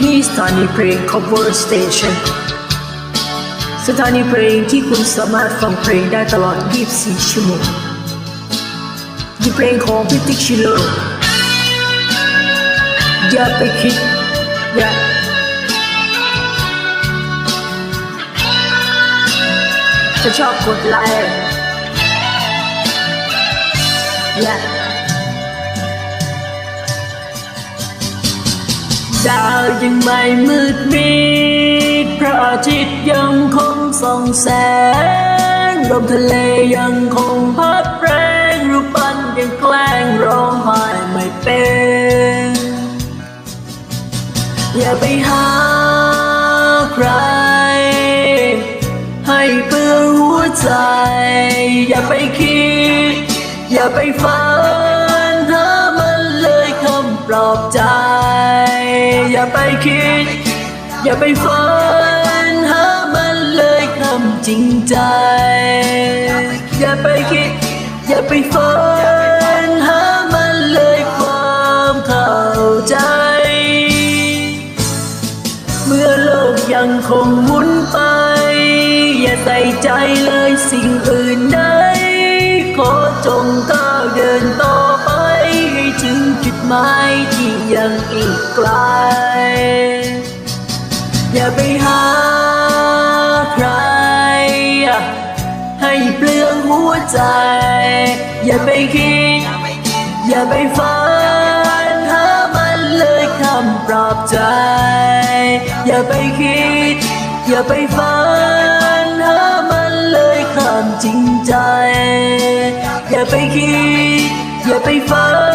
ที่นี่สถานีเพลง cover station สถานีเพลงที่คุณสามารถฟังเพลงได้ตลอด 24 ชั่วโมงหยิบเพลงของพิติกชิโลอย่าไปคิดอย่าถ้าชอบกดไลค์อ ดาวยังไม่มืดมิดพระอาทิตย์ยังคงส่องแสงลมทะเลยังคงพัดแรงรูปปั้นยังแกล้งร้องไห้ไม่เป็น อย่าไปหาใคร ให้เปลือหัวใจ อย่าไปคิด อย่าไปฝัน คิด อย่าไปฝันหามันเลยคำจริงใจ อย่าไปคิด อย่าไปฝันหามันเลยความเข้าใจ เมื่อโลกยังคงหมุนไป อย่าใส่ใจเลยสิ่งอื่นใดขอจงก้าวเดินต่อไปให้ถึงจุดหมายที่ยังอีกไกล ไปหาใคร ให้เปลืองหัวใจ อย่าไปคิด อย่าไปฝันหามันเลยคำปลอบใจ อย่าไปคิด อย่าไปฝันหามันเลยคำจริงใจ อย่าไปคิด อย่าไปฝัน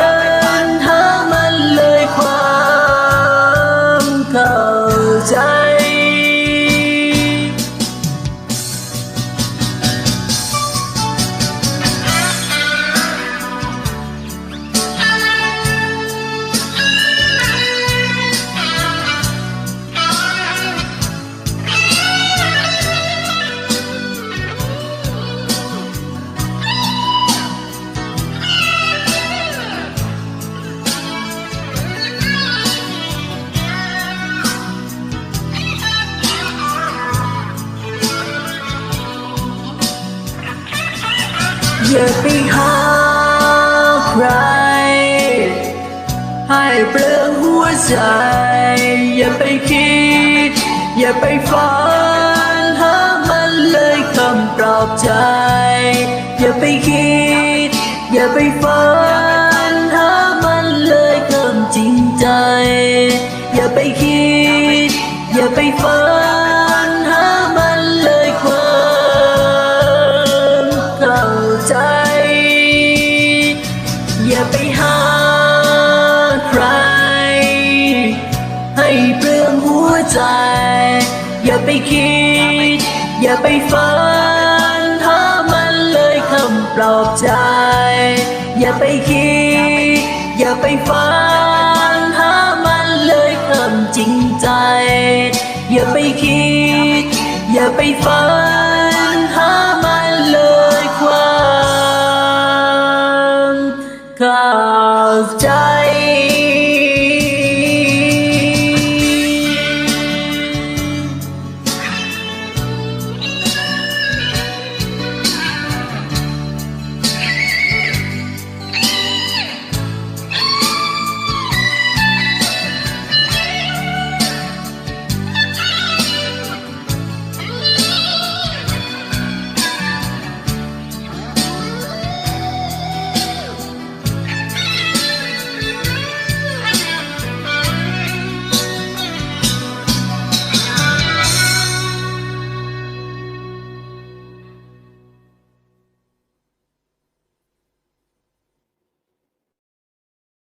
อย่าไปหาใคร ให้เปลืองหัวใจ อย่าไปคิด อย่าไปฝันหามันเลยคำปลอบใจ อย่าไปคิด อย่าไปฝันหามันเลยคำจริงใจ อย่าไปคิด อย่าไปฝัน ใครให้เปลืองหัวใจ อย่าไปคิด อย่าไปฝันหามันเลยคำปลอบใจ อย่าไปคิด อย่าไปฝันหามันเลยคำจริงใจ อย่าไปคิด อย่าไปฝัน